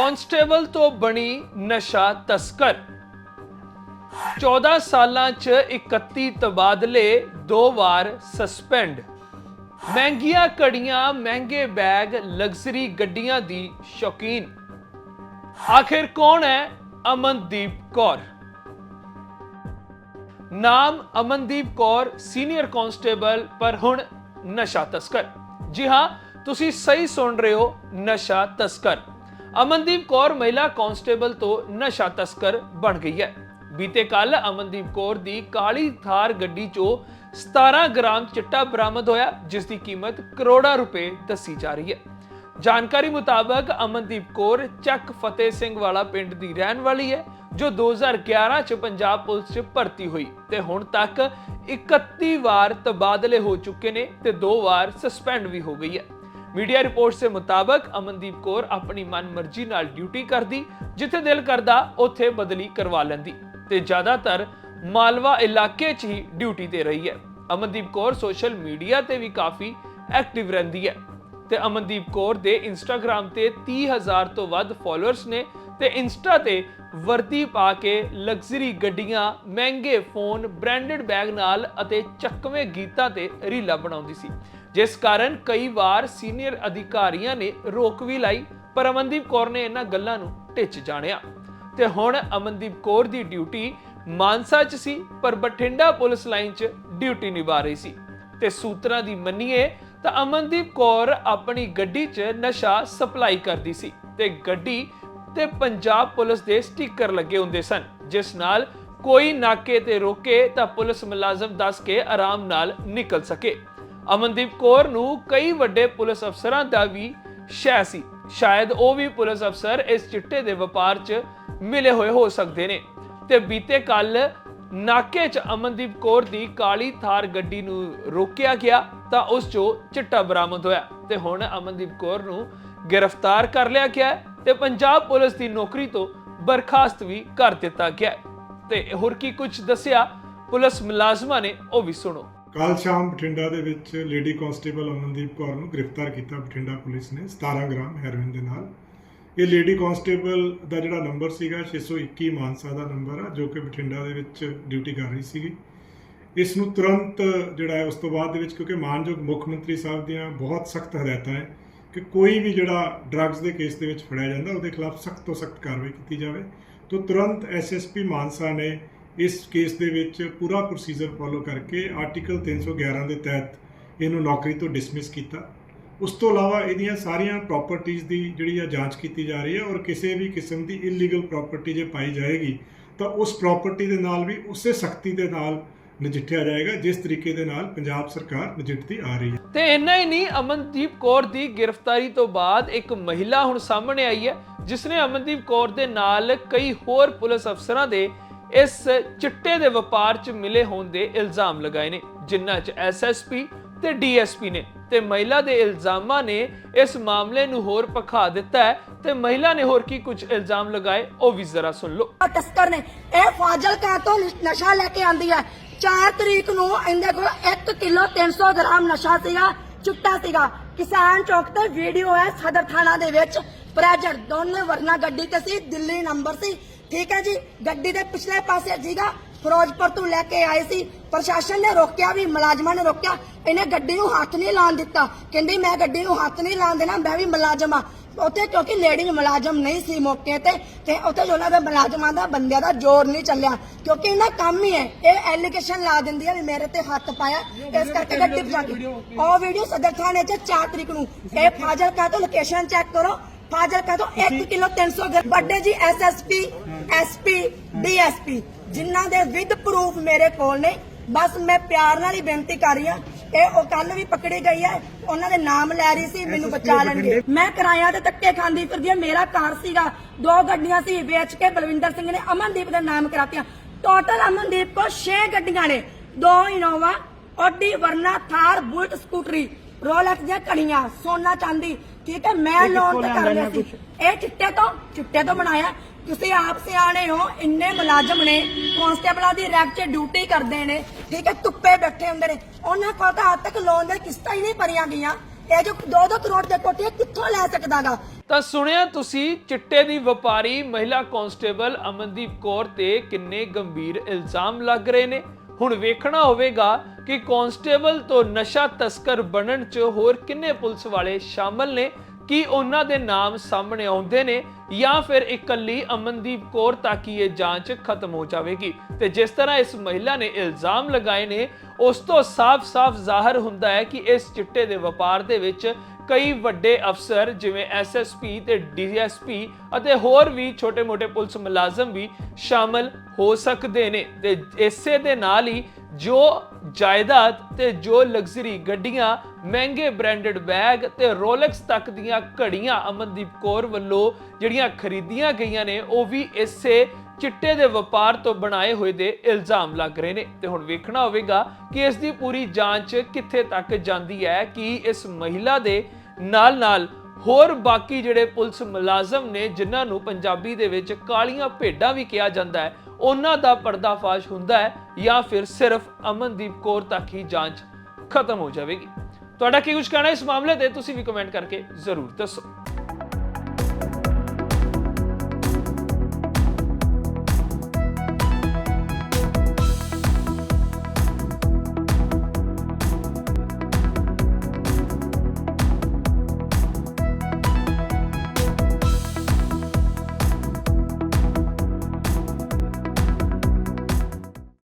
Constable ਤੋਂ ਬਣੀ ਨਸ਼ਾ ਤਸਕਰ। 14 ਸਾਲਾਂ 'ਚ 31 ਤਬਾਦਲੇ, ਦੋ ਵਾਰ ਸਸਪੈਂਡ। ਮਹਿੰਗੀਆਂ ਕੜੀਆਂ, ਮਹਿੰਗੇ ਬੈਗ, ਲਗਜ਼ਰੀ ਗੱਡੀਆਂ ਦੀ ਸ਼ੌਕੀਨ। ਆਖਿਰ ਕੌਣ ਹੈ ਅਮਨਦੀਪ ਕੌਰ? ਨਾਮ ਅਮਨਦੀਪ ਕੌਰ, ਸੀਨੀਅਰ ਕਾਂਸਟੇਬਲ ਪਰ ਹੁਣ ਨਸ਼ਾ ਤਸਕਰ। ਜੀ ਹਾਂ, ਤੁਸੀਂ ਸਹੀ ਸੁਣ ਰਹੇ ਹੋ ਨਸ਼ਾ ਤਸਕਰ। ਅਮਨਦੀਪ ਕੌਰ ਮਹਿਲਾ ਕਾਂਸਟੇਬਲ ਤੋਂ ਨਸ਼ਾ ਤਸਕਰ ਬਣ ਗਈ ਹੈ। ਬੀਤੇ ਕੱਲ ਅਮਨਦੀਪ ਕੌਰ ਦੀ ਕਾਲੀ ਥਾਰ ਗੱਡੀ 'ਚੋਂ 17 ਗ੍ਰਾਮ ਚਿੱਟਾ ਬਰਾਮਦ ਹੋਇਆ, ਜਿਸ ਦੀ ਕੀਮਤ ਕਰੋੜਾਂ ਰੁਪਏ ਦੱਸੀ ਜਾ ਰਹੀ ਹੈ। ਜਾਣਕਾਰੀ ਮੁਤਾਬਕ ਅਮਨਦੀਪ ਕੌਰ ਚੱਕ ਫਤਿਹ ਸਿੰਘ ਵਾਲਾ ਪਿੰਡ ਦੀ ਰਹਿਣ ਵਾਲੀ ਹੈ, ਜੋ 2011 ਚ ਪੰਜਾਬ ਪੁਲਿਸ ਚ ਭਰਤੀ ਹੋਈ ਤੇ ਹੁਣ ਤੱਕ 31 ਵਾਰ ਤਬਾਦਲੇ ਹੋ ਚੁੱਕੇ ਨੇ ਤੇ ਦੋ ਵਾਰ ਸਸਪੈਂਡ ਵੀ ਹੋ ਗਈ ਹੈ। ਮੀਡੀਆ ਰਿਪੋਰਟਸ ਦੇ ਮੁਤਾਬਕ ਅਮਨਦੀਪ ਕੌਰ ਆਪਣੀ ਮਨਮਰਜ਼ੀ ਨਾਲ ਡਿਊਟੀ ਕਰਦੀ, ਜਿੱਥੇ ਦਿਲ ਕਰਦਾ ਉੱਥੇ ਬਦਲੀ ਕਰਵਾ ਲੈਂਦੀ ਤੇ ਜ਼ਿਆਦਾਤਰ ਮਾਲਵਾ ਇਲਾਕੇ 'ਚ ਹੀ ਡਿਊਟੀ ਤੇ ਰਹੀ ਹੈ। ਅਮਨਦੀਪ ਕੌਰ ਸੋਸ਼ਲ ਮੀਡੀਆ ਤੇ ਵੀ ਕਾਫੀ ਐਕਟਿਵ ਰਹਿੰਦੀ ਹੈ ਤੇ ਅਮਨਦੀਪ ਕੌਰ ਦੇ ਇੰਸਟਾਗ੍ਰam ਤੇ 30000 ਤੋਂ ਵੱਧ ਫਾਲੋਅਰਸ ਨੇ ਤੇ ਇੰਸਟਾ ਤੇ ਵਰਦੀ ਪਾ ਕੇ ਲਗਜ਼ਰੀ ਗੱਡੀਆਂ, ਮਹਿੰਗੇ ਫੋਨ ਬ੍ਰਾਂਡਡ ਬੈਗ ਨਾਲ ਅਤੇ ਚੱਕਵੇਂ ਗੀਤਾਂ ਤੇ ਰੀਲਾਂ ਬਣਾਉਂਦੀ ਸੀ। ਜਿਸ ਕਾਰਨ ਕਈ ਵਾਰ ਸੀਨੀਅਰ ਅਧਿਕਾਰੀਆਂ ਨੇ ਰੋਕ ਵੀ ਲਾਈ, ਪਰ ਅਮਨਦੀਪ ਕੌਰ ਨੇ ਇਹਨਾਂ ਗੱਲਾਂ ਨੂੰ ਟਿੱਚ ਜਾਣਿਆ। ਤੇ ਹੁਣ ਅਮਨਦੀਪ ਕੌਰ ਦੀ ਡਿਊਟੀ ਮਾਨਸਾ 'ਚ ਸੀ, ਪਰ ਬਠਿੰਡਾ ਪੁਲਿਸ ਲਾਈਨ 'ਚ ਡਿਊਟੀ ਨਿਭਾ ਰਹੀ ਸੀ। ਤੇ ਸੂਤਰਾਂ ਦੀ ਮੰਨੀਏ ਤਾਂ ਅਮਨਦੀਪ ਕੌਰ ਆਪਣੀ ਗੱਡੀ 'ਚ ਨਸ਼ਾ ਸਪਲਾਈ ਕਰਦੀ ਸੀ ਤੇ ਗੱਡੀ ਤੇ ਪੰਜਾਬ ਪੁਲਿਸ ਦੇ ਸਟicker ਲੱਗੇ ਹੁੰਦੇ ਸਨ, ਜਿਸ ਨਾਲ ਕੋਈ ਨਾਕੇ ਤੇ ਰੋਕੇ ਤਾਂ ਪੁਲਿਸ ਮੁਲਾਜ਼ਮ ਦੱਸ ਕੇ ਆਰਾਮ ਨਾਲ ਨਿਕਲ ਸਕੇ। ਅਮਨਦੀਪ ਕੌਰ ਨੂੰ ਕਈ ਵੱਡੇ ਪੁਲਿਸ ਅਫਸਰਾਂ ਦਾ ਵੀ ਸ਼ੈ ਸੀ। ਸ਼ਾਇਦ ਉਹ ਵੀ ਪੁਲਿਸ ਅਫਸਰ ਇਸ ਚਿੱਟੇ ਦੇ ਵਪਾਰ 'ਚ ਮਿਲੇ ਹੋਏ ਹੋ ਸਕਦੇ ਨੇ। ਤੇ ਬੀਤੇ ਕੱਲ ਨਾਕੇ 'ਚ ਅਮਨਦੀਪ ਕੌਰ ਦੀ ਕਾਲੀ ਥਾਰ ਗੱਡੀ ਨੂੰ ਰੋਕਿਆ ਗਿਆ ਤਾਂ ਉਸ 'ਚੋਂ ਚਿੱਟਾ ਬਰਾਮਦ ਹੋਇਆ। ਤੇ ਹੁਣ ਅਮਨਦੀਪ ਕੌਰ ਨੂੰ ਗ੍ਰਿਫਤਾਰ ਕਰ ਲਿਆ ਗਿਆ ਤੇ ਪੰਜਾਬ ਪੁਲਿਸ ਦੀ ਨੌਕਰੀ ਤੋਂ ਬਰਖਾਸਤ ਵੀ ਕਰ ਦਿੱਤਾ ਗਿਆ ਤੇ ਹੋਰ ਕੀ ਕੁਝ ਦੱਸਿਆ ਪੁਲਿਸ ਮੁਲਾਜ਼ਮਾਂ ਨੇ ਉਹ ਵੀ ਸੁਣੋ। ਕੱਲ ਸ਼ਾਮ ਬਠਿੰਡਾ ਦੇ ਵਿੱਚ ਲੇਡੀ ਕਾਂਸਟੇਬਲ ਅਮਨਦੀਪ ਕੌਰ ਨੂੰ ਗ੍ਰਿਫਤਾਰ ਕੀਤਾ ਬਠਿੰਡਾ ਪੁਲਿਸ ਨੇ 17 ਗ੍ਰਾਮ ਹੈਰੋਇਨ ਦੇ ਨਾਲ। ਇਹ ਲੇਡੀ ਕਾਂਸਟੇਬਲ ਦਾ ਜਿਹੜਾ ਨੰਬਰ ਸੀਗਾ 621 ਮਾਨਸਾ ਦਾ ਨੰਬਰ ਆ, ਜੋ ਕਿ ਬਠਿੰਡਾ ਦੇ ਵਿੱਚ ਡਿਊਟੀ ਕਰ ਰਹੀ ਸੀਗੀ। ਇਸ ਨੂੰ ਤੁਰੰਤ ਜਿਹੜਾ ਹੈ, ਉਸ ਤੋਂ ਬਾਅਦ ਦੇ ਵਿੱਚ ਕਿਉਂਕਿ ਮਾਨਯੋਗ ਮੁੱਖ ਮੰਤਰੀ ਸਾਹਿਬ ਦੀਆਂ ਬਹੁਤ ਸਖਤ ਹਦਾਇਤਾਂ ਹੈ ਕਿ ਕੋਈ ਵੀ ਜਿਹੜਾ ਡਰੱਗਸ ਦੇ ਕੇਸ ਦੇ ਵਿੱਚ ਫੜਿਆ ਜਾਂਦਾ, ਉਹਦੇ ਖਿਲਾਫ ਸਖਤ ਤੋਂ ਸਖਤ ਕਾਰਵਾਈ ਕੀਤੀ ਜਾਵੇ। ਤੋਂ ਤੁਰੰਤ ਐਸਐਸਪੀ ਮਾਨਸਾ ਨੇ ਇਸ ਕੇਸ ਦੇ ਵਿੱਚ ਪੂਰਾ ਪ੍ਰੋਸੀਜਰ ਫੋਲੋ ਕਰਕੇ ਆਰਟੀਕਲ 311 ਦੇ ਤਹਿਤ ਇਹਨੂੰ ਨੌਕਰੀ ਤੋਂ ਡਿਸਮਿਸ ਕੀਤਾ। ਉਸ ਤੋਂ ਇਲਾਵਾ ਇਹਦੀਆਂ ਸਾਰੀਆਂ ਪ੍ਰਾਪਰਟੀਆਂ ਦੀ ਜਿਹੜੀ ਆ ਜਾਂਚ ਕੀਤੀ ਜਾ ਰਹੀ ਹੈ ਔਰ ਕਿਸੇ ਵੀ ਕਿਸਮ ਦੀ ਇਲੀਗਲ ਪ੍ਰਾਪਰਟੀ ਜੇ ਪਾਈ ਜਾਏਗੀ, ਤਾਂ ਉਸ ਪ੍ਰਾਪਰਟੀ ਦੇ ਨਾਲ ਵੀ ਉਸੇ ਸਖਤੀ ਦੇ ਨਾਲ ਨਜਿੱਠਿਆ ਜਾਏਗਾ, ਜਿਸ ਤਰੀਕੇ ਦੇ ਨਾਲ ਪੰਜਾਬ ਸਰਕਾਰ ਨਜਿੱਠਦੀ ਆ ਰਹੀ ਹੈ। ਤੇ ਇੰਨਾ ਹੀ ਨਹੀਂ, ਅਮਨਦੀਪ ਕੌਰ ਦੀ ਗ੍ਰਿਫਤਾਰੀ ਤੋਂ ਬਾਅਦ ਇੱਕ ਮਹਿਲਾ ਹੁਣ ਸਾਹਮਣੇ ਆਈ ਹੈ ਜਿਸ ਨੇ ਅਮਨਦੀਪ ਕੌਰ ਦੇ ਨਾਲ ਕਈ ਹੋਰ ਪੁਲਿਸ ਅਫਸਰਾਂ ਦੇ ਇਸ ਚਿੱਟੇ ਦੇ ਵਪਾਰ 'ਚ ਮਿਲੇ ਹੋਣ ਦੇ ਇਲਜ਼ਾਮ ਲਗਾਏ ਨੇ, ਜਿਨ੍ਹਾਂ 'ਚ ਐਸਐਸਪੀ ਤੇ ਡੀਐਸਪੀ ਨੇ ਤੇ ਮਹਿਲਾ ਦੇ ਇਲਜ਼ਾਮਾਂ ਨੇ ਇਸ ਮਾਮਲੇ ਨੂੰ ਹੋਰ ਪਖਾ ਦਿੱਤਾ ਹੈ ਤੇ ਮਹਿਲਾ ਨੇ ਹੋਰ ਕੀ ਕੁਝ ਇਲਜ਼ਾਮ ਲਗਾਏ, ਉਹ ਵੀ ਜ਼ਰਾ ਸੁਣ ਲਓ। ਤਸਕਰ ਨੇ, ਇਹ ਫਾਜ਼ਿਲਕਾ ਤੋਂ ਨਸ਼ਾ ਲੈ ਕੇ ਆਂਦੀ ਹੈ। 4 ਤਰੀਕ ਨੂੰ ਇਹਦੇ ਕੋਲ 1 ਕਿਲੋ 300 ਗ੍ਰਾਮ ਨਸ਼ਾ ਸੀਗਾ, ਚੁੱਟਾ ਸੀਗਾ। ਕਿਸਾਨ ਚੌਕ ਤੇ ਵੀਡੀਓ ਹੈ ਸਦਰ ਥਾਣਾ ਦੇ ਵਿੱਚ। ਪ੍ਰੈਜਰ, ਦੋਨੇ ਵਰਨਾ ਗੱਡੀ ਤੇ ਸੀ, ਦਿੱਲੀ ਨੰਬਰ ਸੀ। ਠੀਕ ਹੈ ਜੀ, ਗੱਡੀ ਦੇ ਪਿਛਲੇ ਪਾਸੇ ਸੀਗਾ ਫਿਰੋਜ਼ਪੁਰ ਤੋਂ ਲੈ ਕੇ ਆਏ ਸੀ। ਪ੍ਰਸ਼ਾਸਨ ਨੇ ਰੋਕਿਆ ਵੀ, ਮੁਲਾਜ਼ਮਾਂ ਨੇ ਰੋਕਿਆ। ਇਹਨੇ ਗੱਡੀ ਨੂੰ ਹੱਥ ਨਹੀਂ ਲਾਉਣ ਦਿੱਤਾ। ਕਹਿੰਦੀ, ਮੈਂ ਗੱਡੀ ਨੂੰ ਹੱਥ ਨਹੀਂ ਲਾਉਣ ਦੇਣਾ, ਮੈਂ ਵੀ ਮੁਲਾਜ਼ਮ ਆ ਉੱਥੇ ਕਿਉਂਕਿ ਲੇਡੀ ਮੁਲਾਜ਼ਮ ਨਹੀਂ ਸੀ ਮੌਕੇ ਤੇ ਤੇ ਉੱਥੇ ਜੋ ਉਹਨਾਂ ਦੇ ਮੁਲਾਜ਼ਮਾਂ ਦਾ ਬੰਦਿਆਂ ਦਾ ਜ਼ੋਰ ਨਹੀਂ ਚੱਲਿਆ। ਕਿਉਂਕਿ ਇਹਨਾਂ ਕੰਮ ਹੀ ਹੈ, ਇਹ ਐਲੀਗੇਸ਼ਨ ਲਾ ਦਿੰਦੀ ਹੈ ਵੀ ਮੇਰੇ ਤੇ ਹੱਥ ਪਾਇਆ। ਇਸ ਕਰਕੇ ਗੱਡੀ ਪਜਾ ਗਈ ਉਹ ਵੀਡੀਓ ਸਦਰ ਥਾਣੇ 'ਚ 4 ਤਰੀਕ ਨੂੰ। ਇਹ ਫਾਜ਼ਿਲਕਾ ਤੋਂ ਲੋਕੇਸ਼ਨ ਚੈੱਕ ਕਰੋ। ਫਾਜ਼ਿਲਕਾ ਤੋਂ 1 ਕਿਲੋ 300 ਗ੍ਰਾਮ। ਵੱਡੇ ਜੀ ਐਸਐਸਪੀ ਐਸਪੀ ਡੀਐਸਪੀ ਜਿਨ੍ਹਾਂ ਦੇ ਵਿਦ ਪ੍ਰੂਫ ਮੇਰੇ ਕੋਲ ਨੇ। ਬਸ ਮੈਂ ਪਿਆਰ ਨਾਲ ਹੀ ਬੇਨਤੀ ਕਰ ਰਹੀ ਹਾਂ ਇਹ ਉਹ ਕੱਲ ਵੀ ਪਕੜੀ ਗਈ ਹੈ। ਉਹਨਾਂ ਦੇ ਨਾਮ ਲੈ ਰਹੀ ਸੀ ਮੈਨੂੰ ਬਚਾ ਲੈਣਗੇ। ਮੈਂ ਕਿਰਾਇਆ ਤੇ ਧੱਕੇ ਖਾਂਦੀ ਫਿਰਦੀ ਹਾਂ। ਮੇਰਾ ਕਾਰ ਸੀਗਾ ਦੋ ਗੱਡੀਆਂ ਸੀ ਵੇਚ ਕੇ ਬਲਵਿੰਦਰ ਸਿੰਘ ਨੇ ਅਮਨਦੀਪ ਦੇ ਨਾਮ ਕਰਾਤੀਆਂ। ਟੋਟਲ ਅਮਨਦੀਪ ਕੋ 6 ਗੱਡੀਆਂ ਨੇ। ਦੋ Innova Audi Verna Thar Bullet ਸਕੂਟਰੀ ਰੋਲੈਕਸ ਦੀਆਂ ਕੜੀਆਂ ਸੋਨਾ ਚਾਂਦੀ ਠੀਕ ਹੈ? ਮੈਂ ਲੋਨ ਤੇ ਕਰ ਲਿਆ ਸੀ। ਇਹ ਚਿੱਟੇ ਤੋਂ ਚਿੱਟੇ ਤੋਂ ਬਣਾਇਆ। ਤੁਸੀਂ ਆਪ ਸਿਆਣੇ ਹੋ ਇੰਨੇ ਮੁਲਾਜ਼ਮ ਨੇ ਕਾਂਸਟੇਬਲਾਂ ਦੀ ਰੈਕ 'ਚ ਡਿਊਟੀ ਕਰਦੇ ਨੇ ਠੀਕ ਹੈ? ਧੁੱਪੇ ਬੈਠੇ ਹੁੰਦੇ ਨੇ। ਉਹਨਾਂ ਕੋਲ ਤਾਂ ਅੱਜ ਤੱਕ ਲੋਨ ਦੇ ਕਿਸ਼ਤਾਂ ਹੀ ਨਹੀਂ ਭਰੀਆਂ ਗਈਆਂ। ਇਹ ਜੋ 2-2 ਕਰੋੜ ਦੇ ਕੋਠੇ ਕਿੱਥੋਂ ਲੈ ਸਕਦਾਗਾ? ਤਾਂ ਸੁਣਿਆ ਤੁਸੀਂ ਚਿੱਟੇ ਦੀ ਵਪਾਰੀ ਮਹਿਲਾ ਕਾਂਸਟੇਬਲ ਅਮਨਦੀਪ ਕੌਰ ਤੇ ਕਿੰਨੇ ਗੰਭੀਰ ਇਲਜ਼ਾਮ ਲੱਗ ਰਹੇ ਨੇ? ਹੁਣ ਵੇਖਣਾ ਹੋਵੇਗਾ ਕਿ ਕਾਂਸਟੇਬਲ ਤੋਂ ਨਸ਼ਾ ਤਸਕਰ ਬਣਨ 'ਚ ਹੋਰ ਕਿੰਨੇ ਪੁਲਿਸ ਵਾਲੇ ਸ਼ਾਮਲ ਨੇ, ਕੀ ਉਹਨਾਂ ਦੇ ਨਾਮ ਸਾਹਮਣੇ ਆਉਂਦੇ ਨੇ, ਜਾਂ ਫਿਰ ਇਕੱਲੀ ਅਮਨਦੀਪ ਕੌਰ ਤਾਂ ਕਿ ਇਹ ਜਾਂਚ ਖਤਮ ਹੋ ਜਾਵੇਗੀ? ਤੇ ਜਿਸ ਤਰ੍ਹਾਂ ਇਸ ਮਹਿਲਾ ਨੇ ਇਲਜ਼ਾਮ ਲਗਾਏ ਨੇ, ਉਸ ਤੋਂ ਸਾਫ਼-ਸਾਫ਼ ਜ਼ਾਹਰ ਹੁੰਦਾ ਹੈ ਕਿ ਇਸ ਚਿੱਟੇ ਦੇ ਵਪਾਰ ਦੇ ਵਿੱਚ ਕਈ ਵੱਡੇ ਅਫਸਰ ਜਿਵੇਂ ਐਸਐਸਪੀ ਤੇ ਡੀਐਸਪੀ ਅਤੇ ਹੋਰ ਵੀ ਛੋਟੇ-ਮੋਟੇ ਪੁਲਿਸ ਮੁਲਾਜ਼ਮ ਵੀ ਸ਼ਾਮਲ ਹੋ ਸਕਦੇ ਨੇ ਤੇ ਇਸੇ ਦੇ ਨਾਲ ਹੀ ਜੋ ਜਾਇਦਾਦ ਤੇ ਜੋ ਲਗਜ਼ਰੀ ਗੱਡੀਆਂ, ਮਹਿੰਗੇ ਬ੍ਰਾਂਡਡ ਬੈਗ ਤੇ ਰੋਲੈਕਸ ਤੱਕ ਦੀਆਂ ਘੜੀਆਂ ਅਮਨਦੀਪ ਕੌਰ ਵੱਲੋਂ ਜਿਹੜੀਆਂ ਖਰੀਦੀਆਂ ਗਈਆਂ ਨੇ, ਉਹ ਵੀ ਇਸੇ ਚਿੱਟੇ ਦੇ ਵਪਾਰ ਤੋਂ ਬਣਾਏ ਹੋਏ ਦੇ ਇਲਜ਼ਾਮ ਲੱਗ ਰਹੇ ਨੇ। ਤੇ ਹੁਣ ਵੇਖਣਾ ਹੋਵੇਗਾ ਕਿ ਇਸ ਦੀ ਪੂਰੀ ਜਾਂਚ ਕਿੱਥੇ ਤੱਕ ਜਾਂਦੀ ਹੈ ਕਿ ਇਸ ਮਹਿਲਾ ਦੇ ਨਾਲ-ਨਾਲ ਹੋਰ ਬਾਕੀ ਜਿਹੜੇ ਪੁਲਿਸ ਮੁਲਾਜ਼ਮ ਨੇ, ਜਿਨ੍ਹਾਂ ਨੂੰ ਪੰਜਾਬੀ ਦੇ ਵਿੱਚ ਕਾਲੀਆਂ ਭੇਡਾਂ ਵੀ ਕਿਹਾ ਜਾਂਦਾ ਹੈ, ਉਹਨਾਂ ਦਾ ਪਰਦਾਫਾਸ਼ ਹੁੰਦਾ ਹੈ ਜਾਂ ਫਿਰ ਸਿਰਫ ਅਮਨਦੀਪ ਕੌਰ ਤੱਕ ਹੀ ਜਾਂਚ ਖਤਮ ਹੋ ਜਾਵੇਗੀ। ਤੁਹਾਡਾ ਕੀ ਕੁਝ ਕਹਿਣਾ ਇਸ ਮਾਮਲੇ ਤੇ ਤੁਸੀਂ ਵੀ ਕਮੈਂਟ ਕਰਕੇ ਜ਼ਰੂਰ ਦੱਸੋ।